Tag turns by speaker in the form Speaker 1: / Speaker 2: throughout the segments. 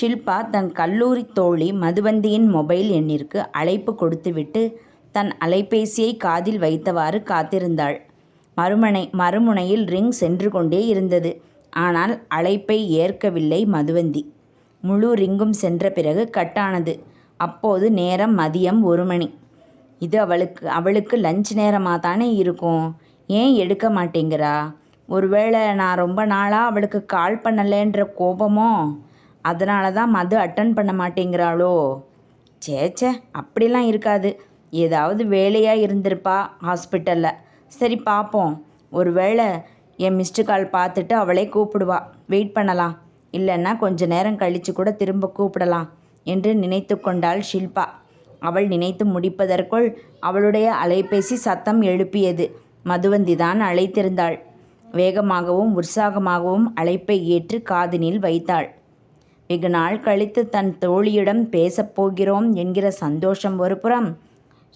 Speaker 1: ஷில்பா தன் கல்லூரி தோழி மதுவந்தியின் மொபைல் எண்ணிற்கு அழைப்பு கொடுத்துவிட்டு தன் அலைபேசியை காதில் வைத்தவாறு காத்திருந்தாள். மறுமனை மறுமுனையில் ரிங் சென்று கொண்டே இருந்தது. ஆனால் அழைப்பை ஏற்கவில்லை மதுவந்தி. முழு ரிங்கும் சென்ற பிறகு கட்டானது. அப்போது நேரம் மதியம் ஒரு மணி. இது அவளுக்கு அவளுக்கு லஞ்ச் நேரமாக தானே இருக்கும்? ஏன் எடுக்க மாட்டேங்கிறா? ஒருவேளை நான் ரொம்ப நாளாக அவளுக்கு கால் பண்ணலைன்ற கோபமோ? அதனால தான் மது அட்டன் பண்ண மாட்டேங்கிறாளோ? சேச்சே அப்படிலாம் இருக்காது. ஏதாவது வேலையாக இருந்திருப்பா ஹாஸ்பிட்டலில் சரி பார்ப்போம் ஒருவேளை என் மிஸ்டு கால் பார்த்துட்டு அவளே கூப்பிடுவா. வெயிட் பண்ணலாம். இல்லைன்னா கொஞ்ச நேரம் கழித்து கூட திரும்ப கூப்பிடலாம் என்று நினைத்து கொண்டாள் ஷில்பா. அவள் நினைத்து முடிப்பதற்குள் அவளுடைய அலைபேசி சத்தம் எழுப்பியது. மதுவந்தி தான் அழைத்திருந்தாள். வேகமாகவும் உற்சாகமாகவும் அழைப்பை ஏற்று காதினில் வைத்தாள். வெகு நாள் கழித்து தன் தோழியிடம் பேசப் போகிறோம் என்கிற சந்தோஷம் ஒருபுறம்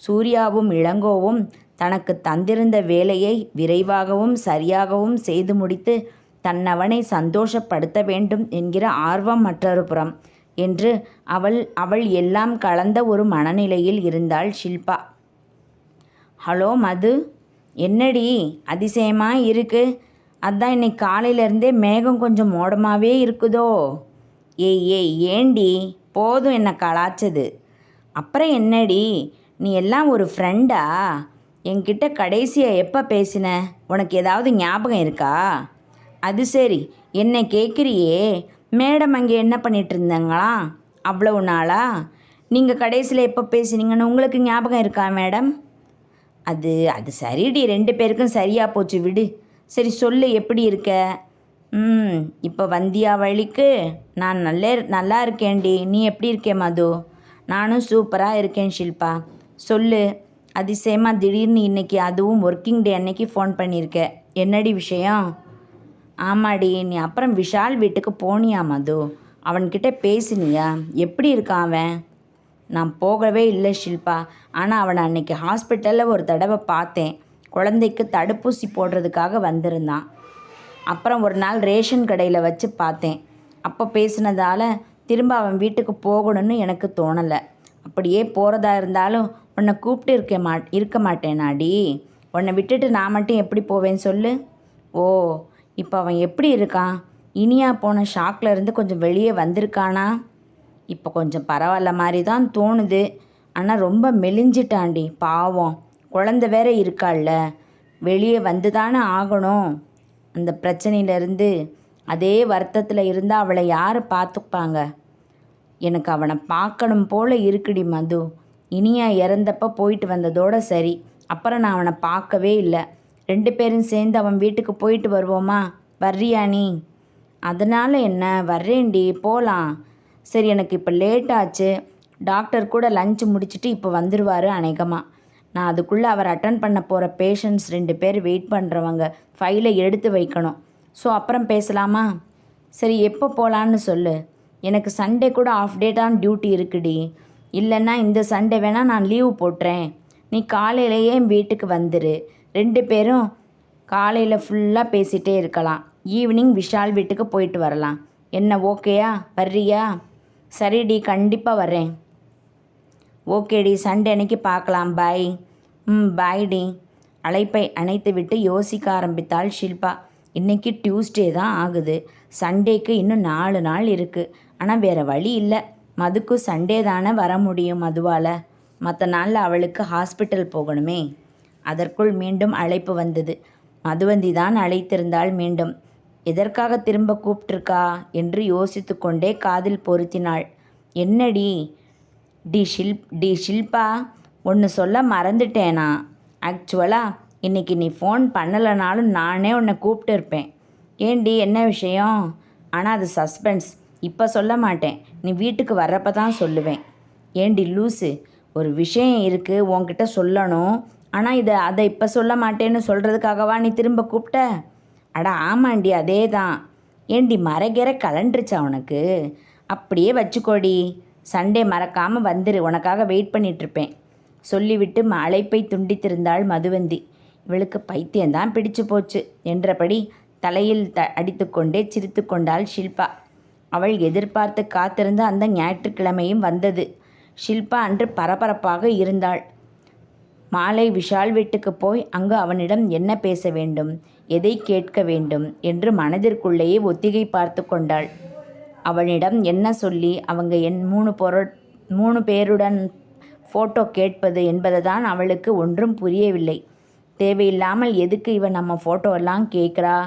Speaker 1: சூர்யாவும் இளங்கோவும் தனக்கு தந்திருந்த வேலையை விரைவாகவும் சரியாகவும் செய்து முடித்து தன்னவனை சந்தோஷப்படுத்த வேண்டும் என்கிற ஆர்வம் மற்றொரு புறம் என்று அவள் அவள் எல்லாம் கலந்த ஒரு மனநிலையில் இருந்தாள் ஷில்பா. ஹலோ மது என்னடி அதிசயமாக இருக்கு? அதான் இன்னைக்கு காலையிலேருந்தே மேகம் கொஞ்சம் மோடமாகவே இருக்குதோ? ஏய் ஏய் ஏண்டி? போதும் என்னை கலாச்சது. அப்புறம் என்னடி? நீ எல்லாம் ஒரு ஃப்ரெண்டா என்கிட்ட கடைசியாக எப்போ பேசின? உனக்கு ஏதாவது ஞாபகம் இருக்கா? அது சரி என்னை கேட்குறியே மேடம் அங்கே என்ன பண்ணிட்டு இருந்தாங்களா? அவ்வளவு நாளா? நீங்கள் கடைசியில் எப்போ பேசுனீங்கன்னு உங்களுக்கு ஞாபகம் இருக்கா மேடம்? அது அது சரிடி ரெண்டு பேருக்கும் சரியாக போச்சு விடு. சரி சொல்லு எப்படி இருக்க? ம் இப்போ வந்தியா வழிக்கு? நான் நல்லே நல்லா இருக்கேன்டி. நீ எப்படி இருக்கே மது? நானும் சூப்பராக இருக்கேன் ஷில்பா. சொல்லு. அதிசயமாக திடீர்னு இன்னைக்கு அதுவும் ஒர்க்கிங் டே அன்னைக்கு ஃபோன் பண்ணியிருக்க. என்னடி விஷயம்? ஆமாடி நீ அப்புறம் விஷால் வீட்டுக்கு போனியா மது? அவன்கிட்ட பேசினியா? எப்படி இருக்கான் அவன்? நான் போகவே இல்லை ஷில்பா. ஆனால் அவனை அன்னைக்கு ஹாஸ்பிட்டலில் ஒரு தடவை பார்த்தேன். குழந்தைக்கு தடுப்பூசி போடுறதுக்காக வந்திருந்தான். அப்புறம் ஒரு நாள் ரேஷன் கடையில் வச்சு பார்த்தேன். அப்போ பேசினதால திரும்ப அவன் வீட்டுக்கு போகணும்னு எனக்கு தோணலை. அப்படியே போகிறதா இருந்தாலும் உன்னை கூப்பிட்டு இருக்க மா இருக்க மாட்டேனாடி. உன்னை விட்டுட்டு நான் மட்டும் எப்படி போவேன் சொல்லு. ஓ இப்போ அவன் எப்படி இருக்கான்? இனியா போன ஷாக்கில் இருந்து கொஞ்சம் வெளியே வந்திருக்கானா? இப்போ கொஞ்சம் பரவாயில்ல மாதிரி தான் தோணுது. ஆனால் ரொம்ப மெலிஞ்சிட்டாண்டி பாவம். குழந்த வேற இருக்காள்ல. வெளியே வந்து தானே ஆகணும். அந்த பிரச்சனையிலேருந்து அதே வருத்தத்தில் இருந்தால் அவளை யார் பார்த்துப்பாங்க? எனக்கு அவனை பார்க்கணும் போல் இருக்குடி மது. இனியா இறந்தப்ப போயிட்டு வந்ததோட சரி. அப்புறம் நான் அவனை பார்க்கவே இல்லை. ரெண்டு பேரும் சேர்ந்து அவன் வீட்டுக்கு போயிட்டு வருவோமா? வர்றியா நீ? அதனால் என்ன? வர்றேன்டி போகலாம் சரி எனக்கு இப்போ லேட் ஆச்சு. டாக்டர் கூட லஞ்ச் முடிச்சுட்டு இப்போ வந்துடுவார் அநேகமாக நான் அதுக்குள்ளே அவர் அட்டன் பண்ண போகிற பேஷண்ட்ஸ் ரெண்டு பேர் வெயிட் பண்ணுறவங்க ஃபைலை எடுத்து வைக்கணும். ஸோ அப்புறம் பேசலாமா? சரி எப்போ போகலான்னு சொல்லு. எனக்கு சண்டே கூட ஆஃப் டே தான் டியூட்டி இருக்குடி. இல்லைன்னா இந்த சண்டே வேணால் நான் லீவு போட்டுறேன். நீ காலையிலேயே என் வீட்டுக்கு வந்துரு. ரெண்டு பேரும் காலையில் ஃபுல்லாக பேசிகிட்டே இருக்கலாம். ஈவினிங் விஷால் வீட்டுக்கு போயிட்டு வரலாம். என்ன ஓகேயா வர்றியா? சரிடி கண்டிப்பாக வரேன் ஓகேடி சண்டே அன்னைக்கு பார்க்கலாம். பாய் ம் பாய்டி அழைப்பை அணைத்து விட்டு யோசிக்க ஆரம்பித்தாள் ஷில்பா. இன்னைக்கு டியூஸ்டே தான் ஆகுது. சண்டேக்கு இன்னும் நாலு நாள் இருக்குது ஆனால் வேறு வழி இல்லை. மதுக்கு சண்டே தானே வர முடியும் மதுவால். மற்ற நாளில் அவளுக்கு ஹாஸ்பிட்டல் போகணுமே. அதற்குள் மீண்டும் அழைப்பு வந்தது. மதுவந்தி தான் அழைத்திருந்தாள் மீண்டும். எதற்காக திரும்ப கூப்பிட்டுருக்கா? என்று யோசித்து கொண்டே காதில் பொருத்தினாள். என்னடி? டி ஷில் டி ஷில்பா? ஒன்று சொல்ல மறந்துட்டேனா? ஆக்சுவலாக இன்றைக்கி நீ ஃபோன் பண்ணலைனாலும் நானே உன்னை கூப்பிட்டு இருப்பேன். ஏண்டி என்ன விஷயம்? ஆனால் அது சஸ்பென்ஸ் இப்போ சொல்ல மாட்டேன். நீ வீட்டுக்கு வர்றப்ப தான் சொல்லுவேன். ஏண்டி லூசு. ஒரு விஷயம் இருக்குது உன்கிட்ட சொல்லணும். ஆனால் இதை அதை இப்போ சொல்ல மாட்டேன்னு சொல்கிறதுக்காகவா நீ திரும்ப கூப்பிட்ட? அட ஆமாண்டி அதே தான் ஏண்டி மறைகிற கலண்டுருச்சா உனக்கு? அப்படியே வச்சுக்கோடி. சண்டே மறக்காமல் வந்துரு. உனக்காக வெயிட் பண்ணிகிட்ருப்பேன் சொல்லிவிட்டு அழைப்பை துண்டித்திருந்தாள் மதுவந்தி. இவளுக்கு பைத்தியம்தான் பிடிச்சு போச்சு என்றபடி தலையில் த அடித்துக்கொண்டே சிரித்து கொண்டாள் ஷில்பா. அவள் எதிர்பார்த்து காத்திருந்த அந்த ஞாயிற்றுக்கிழமையும் வந்தது. ஷில்பா அன்று பரபரப்பாக இருந்தாள். மாலை விஷால் வீட்டுக்கு போய் அங்கு அவனிடம் என்ன பேச வேண்டும் எதை கேட்க வேண்டும் என்று மனதிற்குள்ளேயே ஒத்திகை பார்த்து கொண்டாள். அவனிடம் என்ன சொல்லி அவங்க என் மூணு பொருட் மூணு பேருடன் ஃபோட்டோ கேட்பது என்பதுதான் அவளுக்கு ஒன்றும் புரியவில்லை. தேவையில்லாமல் எதுக்கு இவன் நம்ம ஃபோட்டோவெல்லாம் கேட்குறா?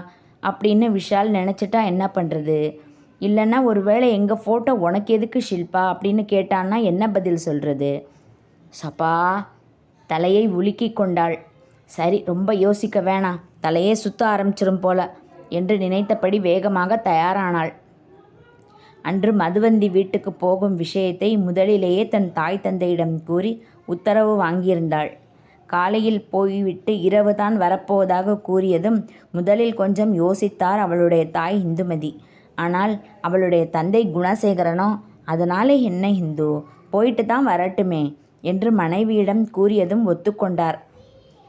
Speaker 1: அப்படின்னு விஷால் நினச்சிட்டா என்ன பண்ணுறது இல்லைன்னா ஒருவேளை எங்கள் ஃபோட்டோ உனக்கு எதுக்கு ஷில்பா? அப்படின்னு கேட்டான்னா என்ன பதில் சொல்கிறது சப்பா தலையை உலுக்கி கொண்டாள். சரி ரொம்ப யோசிக்க வேணாம். தலையே சுத்த ஆரம்பிச்சிரும் போல என்று நினைத்தபடி வேகமாக தயாரானாள். அன்று மதுவந்தி வீட்டுக்கு போகும் விஷயத்தை முதலிலேயே தன் தாய் தந்தையிடம் கூறி உத்தரவு வாங்கியிருந்தாள். காலையில் போய்விட்டு இரவு தான் வரப்போவதாக கூறியதும் முதலில் கொஞ்சம் யோசித்தார் அவளுடைய தாய் இந்துமதி. ஆனால் அவளுடைய தந்தை குணசேகரனோ அதனாலே என்ன இந்து? போயிட்டு தான் வரட்டுமே என்று மனைவியிடம் கூறியதும் ஒத்துக்கொண்டார்.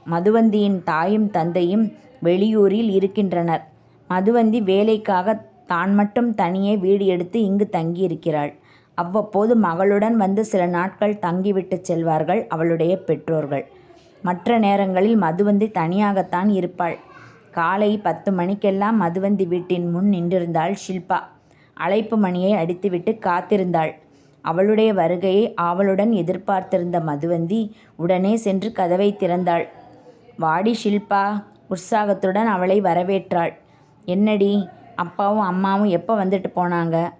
Speaker 1: மதுவந்தியின் தாயும் தந்தையும் வெளியூரில் இருக்கின்றனர். மதுவந்தி வேலைக்காக தான் மட்டும் தனியே வீடு எடுத்து இங்கு தங்கியிருக்கிறாள். அவ்வப்போது மகளுடன் வந்து சில நாட்கள் தங்கிவிட்டு செல்வார்கள் அவளுடைய பெற்றோர்கள். மற்ற நேரங்களில் மதுவந்தி தனியாகத்தான் இருப்பாள். காலை பத்து மணிக்கெல்லாம் மதுவந்தி வீட்டின் முன் நின்றிருந்தாள் ஷில்பா. அழைப்பு மணியை அடித்துவிட்டு காத்திருந்தாள். அவளுடைய வருகையை ஆவலுடன் எதிர்பார்த்திருந்த மதுவந்தி உடனே சென்று கதவை திறந்தாள். வாடி ஷில்பா உற்சாகத்துடன் அவளை வரவேற்றாள். என்னடி அப்பாவும் அம்மாவும் எப்போ வந்துட்டு போனாங்க?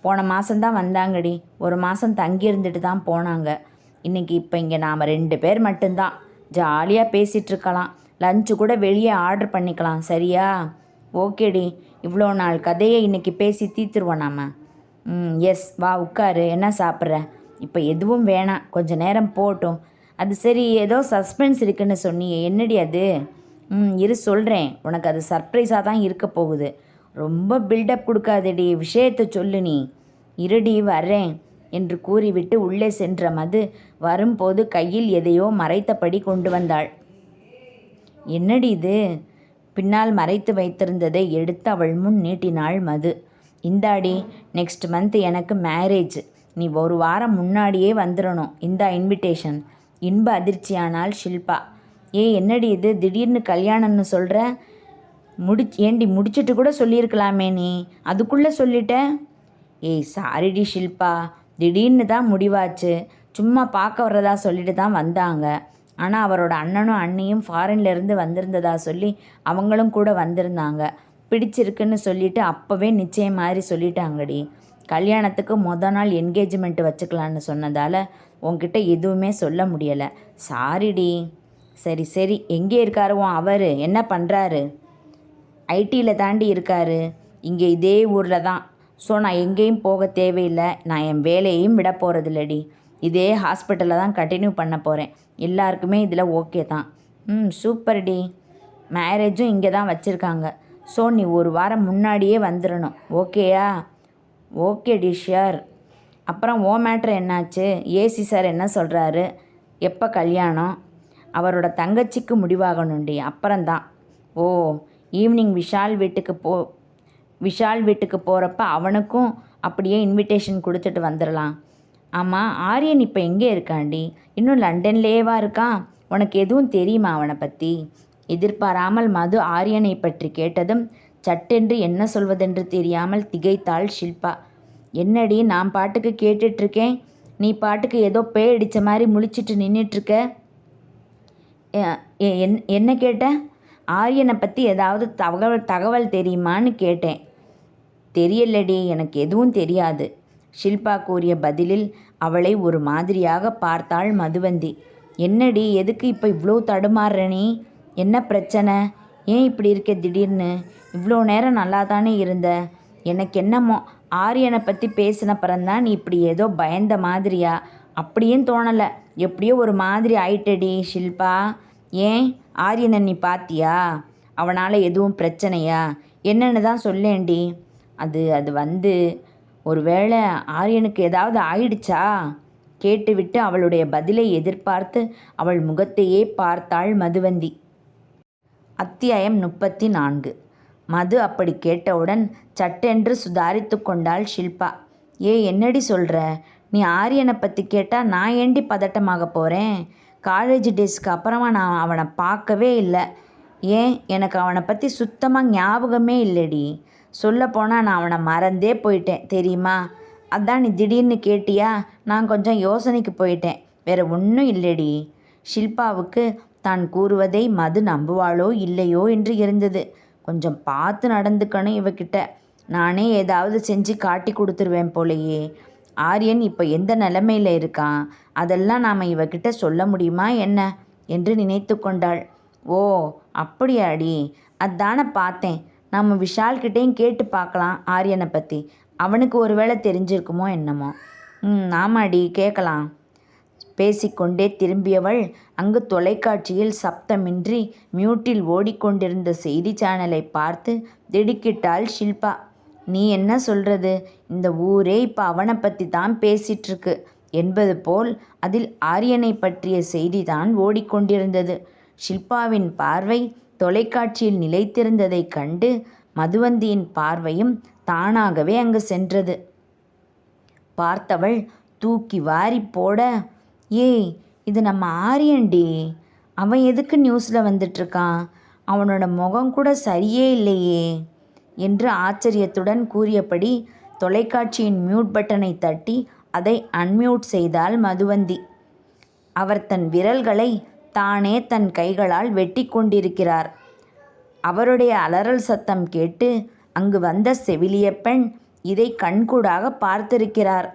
Speaker 1: போன மாதந்தான் வந்தாங்கடி. ஒரு மாதம் தங்கி இருந்துட்டு தான் போனாங்க. இன்றைக்கி இப்போ இங்கே நாம் ரெண்டு பேர் மட்டும்தான். ஜாலியாக பேசிகிட்ருக்கலாம் லஞ்சு கூட வெளியே ஆர்டர் பண்ணிக்கலாம். சரியா? ஓகேடி. இவ்வளோ நாள் கதையை இன்னைக்கு பேசி தீர்த்துருவோம் நாம். ம் எஸ் வா உட்காரு. என்ன சாப்பிட்ற? இப்போ எதுவும் வேணாம். கொஞ்ச நேரம் போகட்டும் அது சரி ஏதோ சஸ்பென்ஸ் இருக்குன்னு சொன்னியே. என்னடி அது? ம் இரு சொல்கிறேன் உனக்கு அது சர்ப்ரைஸாக தான் இருக்க போகுது. ரொம்ப பில்டப் கொடுக்காதடி விஷயத்தை சொல்லு நீ. இருடி வரேன் என்று கூறிவிட்டு உள்ளே சென்ற மது வரும்போது கையில் எதையோ மறைத்தபடி கொண்டு வந்தாள். என்னடி இது? பின்னால் மறைத்து வைத்திருந்ததை எடுத்து அவள் முன் நீட்டினாள் மது. இந்தாடி நெக்ஸ்ட் மந்த் எனக்கு மேரேஜ் நீ ஒரு வாரம் முன்னாடியே வந்துடணும் இந்தா இன்விடேஷன் இன்ப அதிர்ச்சியானாள் ஷில்பா. ஏ என்னடி இது? திடீர்னு கல்யாணம்னு சொல்கிற முடிச் ஏண்டி முடிச்சிட்டு கூட சொல்லியிருக்கலாமே நீ? அதுக்குள்ளே சொல்லிட்ட? ஏய் சாரிடி ஷில்பா. திடீர்னு தான் முடிவாச்சு. சும்மா பார்க்க வர்றதா சொல்லிட்டு தான் வந்தாங்க. ஆனால் அவரோட அண்ணனும் அண்ணியும் ஃபாரின்லேருந்து வந்திருந்ததா சொல்லி அவங்களும் கூட வந்திருந்தாங்க. பிடிச்சிருக்குன்னு சொல்லிட்டு அப்போவே நிச்சயம் மாதிரி சொல்லிட்டாங்கடி. கல்யாணத்துக்கு மொத நாள் என்கேஜ்மெண்ட் வச்சுக்கலான்னு சொன்னதால் உங்ககிட்ட எதுவுமே சொல்ல முடியலை. சாரிடி சரி சரி. எங்கே இருக்காரு அவர்? என்ன பண்ணுறாரு ஐடியில் தாண்டி இருக்காரு. இங்கே இதே ஊரில் தான். ஸோ நான் எங்கேயும் போக தேவையில்லை. நான் என் வேலையையும் விட போகிறதில்லடி இதே ஹாஸ்பிட்டலில் தான் கண்டினியூ பண்ண போகிறேன் எல்லாருக்குமே இதில் ஓகே தான். ம் சூப்பர் டி மேரேஜும் இங்கே தான் வச்சுருக்காங்க. ஸோ நீ ஒரு வாரம் முன்னாடியே வந்துடணும் ஓகேயா? ஓகே டி ஷியர். அப்புறம் ஓ மேட்ரு என்னாச்சு? ஏசி சார் என்ன சொல்கிறாரு எப்போ கல்யாணம்? அவரோட தங்கச்சிக்கு முடிவாகணும்டி. அப்புறம்தான். ஓ ஈவினிங் விஷால் வீட்டுக்கு போ விஷால் வீட்டுக்கு போகிறப்ப அவனுக்கும் அப்படியே இன்விடேஷன் கொடுத்துட்டு வந்துடலாம். ஆமாம் ஆரியன் இப்போ எங்கே இருக்காண்டி? இன்னும் லண்டன்லேயேவா இருக்கான் உனக்கு எதுவும் தெரியுமா அவனை பற்றி எதிர்பாராமல் மது ஆரியனை பற்றி கேட்டதும் சட்டென்று என்ன சொல்வதென்று தெரியாமல் திகைத்தாள் ஷில்பா. என்னடி நான் பாட்டுக்கு கேட்டுட்ருக்கேன்? நீ பாட்டுக்கு ஏதோ பேய் அடித்த மாதிரி முழிச்சிட்டு நின்றுட்டுருக்க என் என்ன கேட்ட? ஆரியனை பற்றி ஏதாவது தகவல் தகவல் தெரியுமான்னு கேட்டேன். தெரியலடி எனக்கு எதுவும் தெரியாது. ஷில்பா கூறிய பதிலில் அவளை ஒரு மாதிரியாக பார்த்தாள் மதுவந்தி. என்னடி எதுக்கு இப்போ இவ்வளோ தடுமாறுற நீ? என்ன பிரச்சனை? ஏன் இப்படி இருக்க திடீர்னு? இவ்வளோ நேரம் நல்லா தானே இருந்த? எனக்கு என்னமோ ஆரியனை பற்றி பேசின பிறந்தான் நீ இப்படி ஏதோ பயந்த மாதிரியா? அப்படியும் தோணலை. எப்படியோ ஒரு மாதிரி ஆயிட்டடி ஷில்பா. ஏன்? ஆரியனை நீ பார்த்தியா அவனால் எதுவும் பிரச்சனையா? என்னன்னு தான் சொல்லேண்டி அது அது வந்து ஒருவேளை ஆரியனுக்கு ஏதாவது ஆயிடுச்சா? கேட்டுவிட்டு அவளுடைய பதிலை எதிர்பார்த்து அவள் முகத்தையே பார்த்தாள் மதுவந்தி. அத்தியாயம் முப்பத்தி நான்கு மது அப்படி கேட்டவுடன் சட்டென்று சுதாரித்து கொண்டாள் ஷில்பா. ஏ என்னடி சொல்கிற நீ ஆரியனை பற்றி கேட்டால் நான் ஏண்டி பதட்டமாக போகிறேன் காலேஜ் டேஸ்க்கு அப்புறமா நான் அவனை பார்க்கவே இல்லை. ஏன்? எனக்கு அவனை பற்றி சுத்தமாக ஞாபகமே இல்லைடி. சொல்லப்போனால் நான் அவனை மறந்தே போயிட்டேன் தெரியுமா? அதான் நீ திடீர்னு கேட்டியா? நான் கொஞ்சம் யோசனைக்கு போயிட்டேன் வேற ஒன்றும் இல்லைடி. ஷில்பாவுக்கு தான் கூறுவதை மது நம்புவாளோ இல்லையோ என்று இருந்தது. கொஞ்சம் பார்த்து நடந்துக்கணும் இவகிட்ட. நானே ஏதாவது செஞ்சு காட்டி கொடுத்துருவேன் போலையே. ஆரியன் இப்போ எந்த நிலமையில இருக்கான்? அதெல்லாம் நாம் இவகிட்ட சொல்ல முடியுமா என்ன? என்று நினைத்து கொண்டாள். ஓ அப்படியாடி. அதான பார்த்தேன். நம்ம விஷால்கிட்டையும் கேட்டு பார்க்கலாம் ஆரியனை பற்றி அவனுக்கு ஒருவேளை தெரிஞ்சிருக்குமோ என்னமோ. ம் ஆமாடி கேட்கலாம். பேசிக்கொண்டே திரும்பியவள் அங்கு தொலைக்காட்சியில் சப்தமின்றி மியூட்டில் ஓடிக்கொண்டிருந்த செய்தி சேனலை பார்த்து திடுக்கிட்டாள் ஷில்பா. நீ என்ன சொல்றது? இந்த ஊரே இப்போ அவனை பற்றி தான் பேசிகிட்ருக்கு இருக்கு. என்பது போல் அதில் ஆரியனை பற்றிய செய்தி தான் ஓடிக்கொண்டிருந்தது. ஷில்பாவின் பார்வை தொலைக்காட்சியில் நிலைத்திருந்ததைக் கண்டு மதுவந்தியின் பார்வையும் தானாகவே அங்கு சென்றது. பார்த்தவள் தூக்கி வாரி போட ஏய் இது நம்ம ஆரியன்டி. அவன் எதுக்கு நியூஸில் வந்துட்டுருக்கான் அவனோட முகம் கூட சரியே இல்லையே என்று ஆச்சரியத்துடன் கூறியபடி தொலைக்காட்சியின் மியூட் பட்டனை தட்டி அதை அன்மியூட் செய்தாள் மதுவந்தி. அவர் தன் விரல்களை தானே தன் கைகளால் வெட்டி கொண்டிருக்கிறார். அவருடைய அலறல் சத்தம் கேட்டு அங்கு வந்த செவிலிய பெண் இதை கண்கூடாக பார்த்திருக்கிறார்.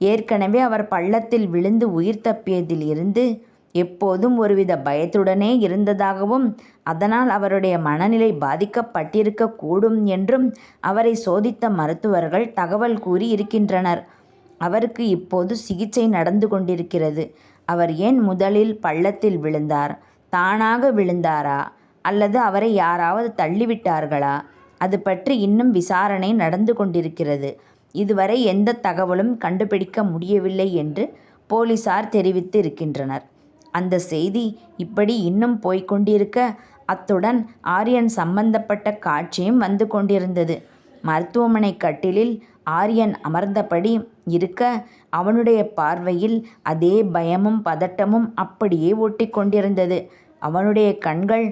Speaker 1: ஏற்கனவே அவர் பள்ளத்தில் விழுந்து உயிர் தப்பியதில் இருந்து எப்போதும் ஒருவித பயத்துடனே இருந்ததாகவும் அதனால் அவருடைய மனநிலை பாதிக்கப்பட்டிருக்க கூடும் என்றும் அவரை சோதித்த மருத்துவர்கள் தகவல் கூறி இருக்கின்றனர் அவருக்கு இப்போது சிகிச்சை நடந்து கொண்டிருக்கிறது. அவர் ஏன் முதலில் பள்ளத்தில் விழுந்தார்? தானாக விழுந்தாரா? அல்லது அவரை யாராவது தள்ளிவிட்டார்களா? அது பற்றி இன்னும் விசாரணை நடந்து கொண்டிருக்கிறது. இதுவரை எந்த தகவலும் கண்டுபிடிக்க முடியவில்லை என்று போலீசார் தெரிவித்து இருக்கின்றனர் அந்த செய்தி இப்படி இன்னும் போய்க்கொண்டிருக்க அத்துடன் ஆரியன் சம்பந்தப்பட்ட காட்சியும் வந்து கொண்டிருந்தது. மருத்துவமனை கட்டிலில் ஆரியன் அமர்ந்தபடி இருக்க அவனுடைய பார்வையில் அதே பயமும் பதட்டமும் அப்படியே ஒட்டி கொண்டிருந்தது. அவனுடைய கண்கள்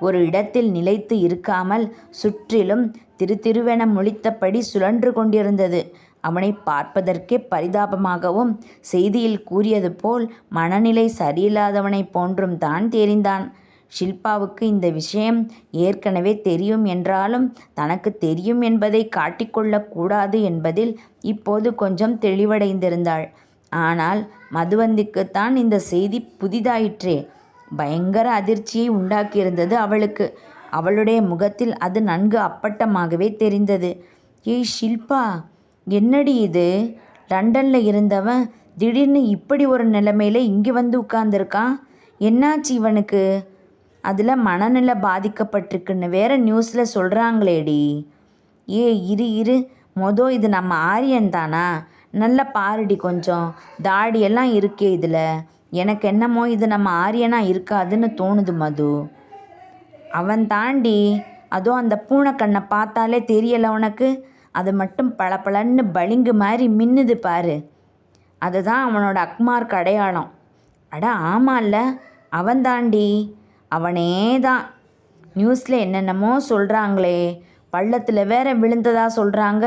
Speaker 1: ஒரு இடத்தில் நிலைத்து இருக்காமல் சுற்றிலும் திரு திருவென முழித்தபடி சுழன்று கொண்டிருந்தது. அவனை பார்ப்பதற்கே பரிதாபமாகவும் செய்தியில் கூறியது போல் மனநிலை சரியில்லாதவனைப் போன்றும் தான் தெரிந்தான். ஷில்பாவுக்கு இந்த விஷயம் ஏற்கனவே தெரியும் என்றாலும் தனக்கு தெரியும் என்பதை காட்டிக்கொள்ளக் கூடாது என்பதில் இப்போது கொஞ்சம் தெளிவடைந்திருந்தாள். ஆனால் மதுவந்திக்குத்தான் இந்த செய்தி புதிதாயிற்றே. பயங்கர அதிர்ச்சியை உண்டாக்கியிருந்தது அவளுக்கு. அவளுடைய முகத்தில் அது நன்கு அப்பட்டமாகவே தெரிந்தது. ஏய் ஷில்பா! என்னடி இது? லண்டனில் இருந்தவன் திடீர்னு இப்படி ஒரு நிலைமையில இங்கே வந்து உட்காந்துருக்கான் என்னாச்சு இவனுக்கு? அதில் மனநிலை பாதிக்கப்பட்டிருக்குன்னு வேற நியூஸில் சொல்கிறாங்களேடி ஏ இரு இரு. மொதோ இது நம்ம ஆரியன் தானா? நல்லா பாருடி கொஞ்சம். தாடியெல்லாம் இருக்கே இதில். எனக்கு என்னமோ இது நம்ம ஆரியனா இருக்காதுன்னு தோணுது மது. அவன் தாண்டி அதோ அந்த பூனைக்கண்ணை பார்த்தாலே தெரியலை உனக்கு. அது மட்டும் பளபளன்னு பளிங்கு மாதிரி மின்னுது பாரு. அதுதான் அவனோட அக்மார்க் அடையாளம். அட ஆமால்ல. அவன்தாண்டி அவனே தான் நியூஸில் என்னென்னமோ சொல்கிறாங்களே பள்ளத்தில் வேற விழுந்ததா சொல்கிறாங்க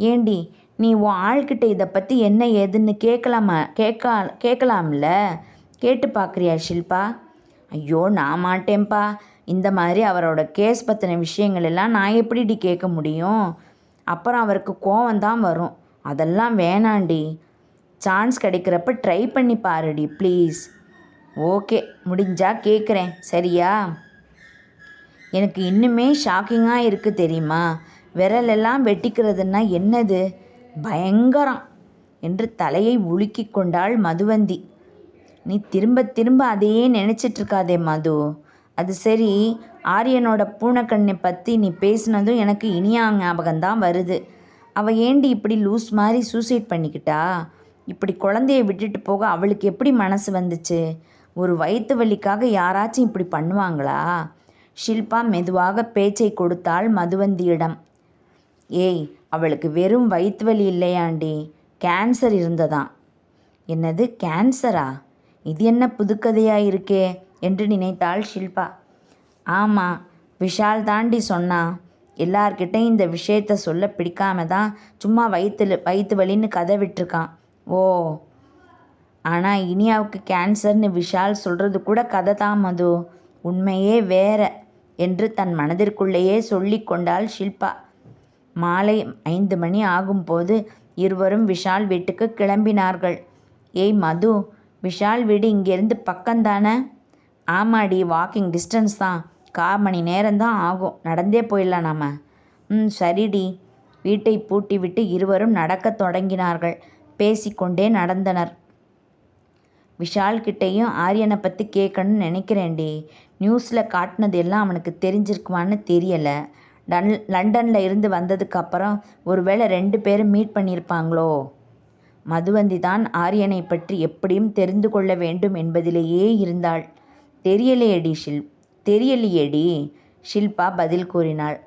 Speaker 1: ஏண்டி நீ உன் ஆள்கிட்ட இதை பற்றி என்ன ஏதுன்னு கேட்கலாமா கேட்கா கேட்கலாம்ல கேட்டு பார்க்குறியா ஷில்பா? ஐயோ நான் மாட்டேன்ப்பா இந்த மாதிரி அவரோட கேஸ் பற்றின விஷயங்கள் எல்லாம் நான் எப்படிடி கேட்க முடியும்? அப்புறம் அவருக்கு கோவம் தான் வரும். அதெல்லாம் வேணாண்டி. சான்ஸ் கிடைக்கிறப்ப ட்ரை பண்ணி பாருடி ப்ளீஸ் ஓகே முடிஞ்சா கேட்குறேன் சரியா? எனக்கு இன்னுமே ஷாக்கிங்காக இருக்குது தெரியுமா? விரலெல்லாம் வெட்டிக்கிறதுன்னா என்னது? பயங்கரம். என்று தலையை உலுக்கி கொண்டாள் மதுவந்தி. நீ திரும்ப திரும்ப அதையே நினச்சிட்ருக்காதே மது. அது சரி ஆரியனோட பூனைக்கண்ணை பற்றி நீ பேசினதும் எனக்கு இனியா ஞாபகம்தான் வருது. அவள் ஏண்டி இப்படி லூஸ் மாதிரி சூசைட் பண்ணிக்கிட்டா? இப்படி குழந்தைய விட்டுட்டு போக அவளுக்கு எப்படி மனசு வந்துச்சு? ஒரு வயிற்று வலிக்காக யாராச்சும் இப்படி பண்ணுவாங்களா? ஷில்பா மெதுவாக பேச்சை கொடுத்தாள் மதுவந்தியிடம். ஏய் அவளுக்கு வெறும் வயிற்று வலி இல்லையாண்டி. கேன்சர் இருந்ததாம். என்னது கேன்சரா? இது என்ன புதுக்கதையாக இருக்கே? என்று நினைத்தாள் ஷில்பா. ஆமாம் விஷால் தாண்டி சொன்னான் எல்லார்கிட்டையும் இந்த விஷயத்த சொல்ல பிடிக்காம தான் சும்மா வயிற்று வயிற்று வலின்னு கதை விட்டுருக்கான் ஓ ஆனால் இனியாவுக்கு கேன்சர்னு விஷால் சொல்கிறது கூட கதை தான் மது. உண்மையே வேற என்று தன் மனதிற்குள்ளேயே சொல்லி கொண்டாள் ஷில்பா. மாலை ஐந்து மணி ஆகும்போது இருவரும் விஷால் வீட்டுக்கு கிளம்பினார்கள். ஏய் மது விஷால் வீடு இங்கேருந்து பக்கம்தானே? ஆமாடி வாக்கிங் டிஸ்டன்ஸ் தான். கால் மணி நேரம்தான் ஆகும். நடந்தே போயிடலாம் நாம. ம் சரிடி. வீட்டை பூட்டி விட்டு இருவரும் நடக்கத் தொடங்கினார்கள். பேசிக்கொண்டே நடந்தனர். விஷால் கிட்டேயும் ஆரியனை பற்றி கேட்கணும்னு நினைக்கிறேன்டி. நியூஸில் காட்டினது எல்லாம் அவனுக்கு தெரிஞ்சிருக்குமான்னு தெரியலை. டன் லண்டனில் இருந்து வந்ததுக்கப்புறம் ஒருவேளை ரெண்டு பேரும் மீட் பண்ணியிருப்பாங்களோ? மதுவந்தி தான் ஆரியனை பற்றி எப்படியும் தெரிந்து கொள்ள வேண்டும் என்பதிலேயே இருந்தாள். தெரியலையேடி ஷில். தெரியலையேடி. ஷில்பா பதில் கூறினாள்.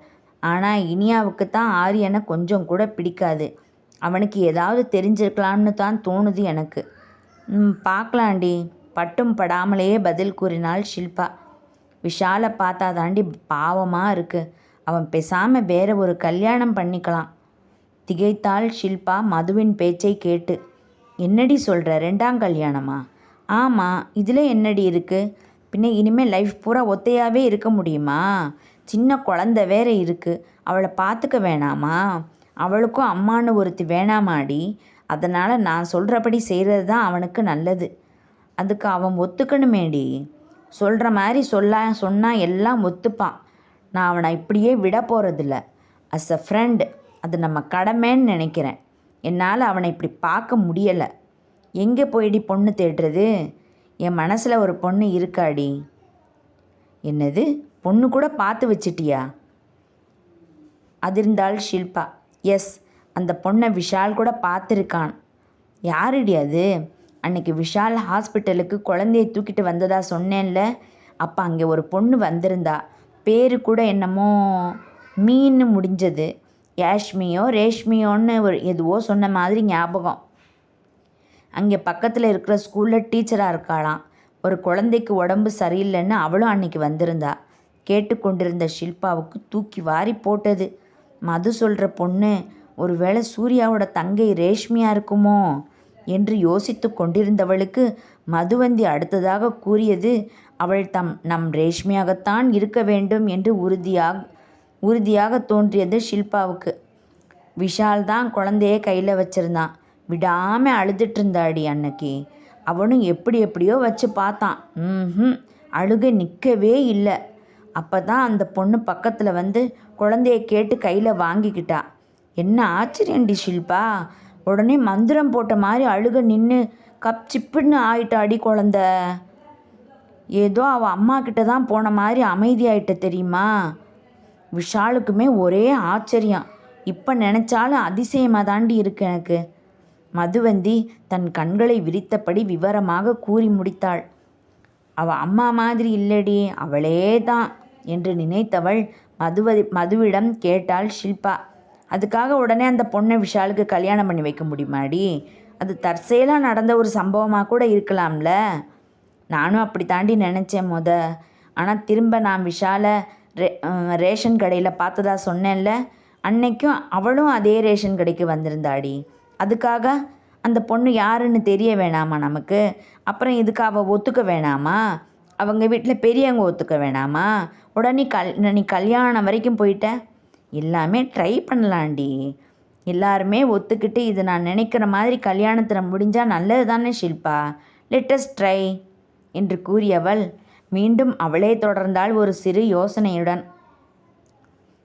Speaker 1: ஆனால் இனியாவுக்கு தான் ஆரியனை கொஞ்சம் கூட பிடிக்காது. அவனுக்கு ஏதாவது தெரிஞ்சிருக்கலாம்னு தான் தோணுது எனக்கு. ம் பார்க்கலாண்டி பட்டும் படாமலேயே பதில் கூறினாள் ஷில்பா. விஷாலை பார்த்தாதாண்டி பாவமாக இருக்கு. அவன் பேசாமல் வேற ஒரு கல்யாணம் பண்ணிக்கலாம். திகைத்தாள் ஷில்பா மதுவின் பேச்சை கேட்டு. என்னடி சொல்கிற ரெண்டாம் கல்யாணமா? ஆமாம் இதில் என்னடி இருக்குது பின்ன இனிமேல் லைஃப் பூரா ஒத்தையாகவே இருக்க முடியுமா? சின்ன குழந்த வேற இருக்குது அவளை பார்த்துக்க வேணாமா? அவளுக்கும் அம்மான்னு ஒருத்தி வேணாமாடி. அதனால் நான் சொல்கிறபடி செய்கிறது தான் அவனுக்கு நல்லது. அதுக்கு அவன் ஒத்துக்கணுமேடி. சொல்கிற மாதிரி சொல்ல சொன்னால் எல்லாம் ஒத்துப்பான். நான் அவனை இப்படியே விட போகிறதில்ல அஸ் அ ஃப்ரெண்ட் அது நம்ம கடமைன்னு நினைக்கிறேன். என்னால் அவனை இப்படி பார்க்க முடியலை. எங்கே போயிடி பொண்ணு தேடுறது? என் மனசில் ஒரு பொண்ணு இருக்காடி. என்னது? பொண்ணு கூட பார்த்து வச்சிட்டியா? அதிர்ந்தாள் ஷில்பா. எஸ் அந்த பொண்ணை விஷால் கூட பார்த்துருக்கான். யாருடி அது? அன்னைக்கு விஷால் ஹாஸ்பிட்டலுக்கு குழந்தைய தூக்கிட்டு வந்ததா சொன்னேன்ல. அப்போ அங்கே ஒரு பொண்ணு வந்திருந்தா. பேர் கூட என்னமோ மீன்னு முடிஞ்சது. யாஷ்மியோ ரேஷ்மியோன்னு ஒரு எதுவோ சொன்ன மாதிரி ஞாபகம். அங்கே பக்கத்தில் இருக்கிற ஸ்கூலில் டீச்சராக இருக்காளாம். ஒரு குழந்தைக்கு உடம்பு சரியில்லைன்னு அவளும் அன்னைக்கு வந்திருந்தா. கேட்டுக்கொண்டிருந்த ஷில்பாவுக்கு தூக்கி வாரி போட்டது. மது சொல்கிற பொண்ணு ஒருவேளை சூர்யாவோட தங்கை ரேஷ்மியா இருக்குமோ? என்று யோசித்து கொண்டிருந்தவளுக்கு மதுவந்தி அடுத்ததாக கூறியது அவள் தம் நம் ரேஷ்மியாகத்தான் இருக்க வேண்டும் என்று உறுதியாக உறுதியாக தோன்றியது ஷில்பாவுக்கு. விஷால் தான் குழந்தைய கையில் வச்சிருந்தான். விடாமல் அழுதுட்டு இருந்தாடி அன்னைக்கு. அவனும் எப்படி எப்படியோ வச்சு பார்த்தான். ம் அழுகை நிற்கவே இல்லை. அப்போ தான் அந்த பொண்ணு பக்கத்தில் வந்து குழந்தைய கேட்டு கையில் வாங்கிக்கிட்டா. என்ன ஆச்சரியண்டி ஷில்பா? உடனே மந்திரம் போட்ட மாதிரி அழுக நின்று கப் சிப்புன்னு ஆயிட்டாடி குழந்த. ஏதோ அவள் அம்மா கிட்ட தான் போன மாதிரி அமைதியாயிட்ட தெரியுமா? விஷாலுக்குமே ஒரே ஆச்சரியம். இப்போ நினச்சாலும் அதிசயமாக தாண்டி இருக்கு எனக்கு. மதுவந்தி தன் கண்களை விரித்தபடி விவரமாக கூறி முடித்தாள். அவ அம்மா மாதிரி இல்லடி அவளே தான் என்று நினைத்தவள் மதுவதி மதுவிடம் கேட்டாள் ஷில்பா. அதுக்காக உடனே அந்த பொண்ணை விஷாலுக்கு கல்யாணம் பண்ணி வைக்க முடியுமாடி? அது தற்செயலாக நடந்த ஒரு சம்பவமாக கூட இருக்கலாம்ல. நானும் அப்படி தாண்டி நினச்சேன் முத. ஆனால் திரும்ப நான் விஷாலை ரேஷன் கடையில் பார்த்ததா சொன்னேன்ல அன்னைக்கும் அவளும் அதே ரேஷன் கடைக்கு வந்திருந்தாடி. அதுக்காக அந்த பொண்ணு யாருன்னு தெரிய வேணாமா நமக்கு? அப்புறம் இதுக்கு அவள் ஒத்துக்க வேணாமா? அவங்க வீட்டில் பெரியவங்க ஒத்துக்க வேணாமா? உடனே கல் நீ கல்யாணம் வரைக்கும் போயிட்ட? எல்லாமே ட்ரை பண்ணலாண்டி எல்லாருமே ஒத்துக்கிட்டு இது நான் நினைக்கிற மாதிரி கல்யாணத்தில் முடிஞ்சால் நல்லது தானே ஷில்பா லெட்டஸ்ட் ட்ரை என்று கூறியவள் மீண்டும் அவளே தொடர்ந்தாள் ஒரு சிறு யோசனையுடன்.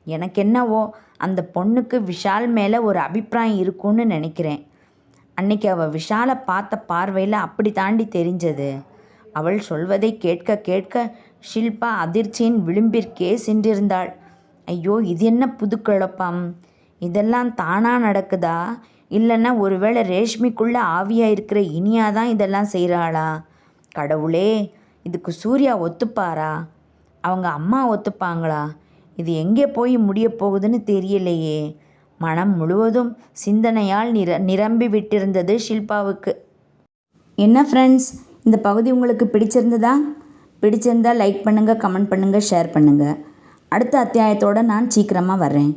Speaker 1: எனக்கு என்னவோ அந்த பொண்ணுக்கு விஷால் மேலே ஒரு அபிப்பிராயம் இருக்கும்னு நினைக்கிறேன். அன்னைக்கு அவள் விஷாலை பார்த்த பார்வையில் அப்படி தாண்டி தெரிஞ்சது. அவள் சொல்வதை கேட்க கேட்க ஷில்பா அதிர்ச்சியின் விளிம்பிற்கே சென்றிருந்தாள். ஐயோ இது என்ன புதுக்குழப்பம் இதெல்லாம் தானாக நடக்குதா? இல்லைன்னா ஒருவேளை ரேஷ்மிக்குள்ளே ஆவியாக இருக்கிற இனியா தான் இதெல்லாம் செய்கிறாளா கடவுளே இதுக்கு சூர்யா ஒத்துப்பாரா? அவங்க அம்மா ஒத்துப்பாங்களா? இது எங்கே போய் முடியப் போகுதுன்னு தெரியலையே. மனம் முழுவதும் சிந்தனையால் நிர நிரம்பி விட்டிருந்தது ஷில்பாவுக்கு. என்ன ஃப்ரெண்ட்ஸ் இந்த பகுதி உங்களுக்கு பிடிச்சிருந்ததா? பிடிச்சிருந்தா லைக் பண்ணுங்கள் கமெண்ட் பண்ணுங்கள் ஷேர் பண்ணுங்கள் அடுத்த அத்தியாயத்தோடு நான் சீக்கிரமாக வர்றேன்.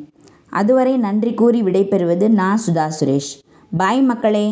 Speaker 1: அதுவரை நன்றி கூறி விடைபெறுவது நான் சுதா சுரேஷ். பாய் மக்களே.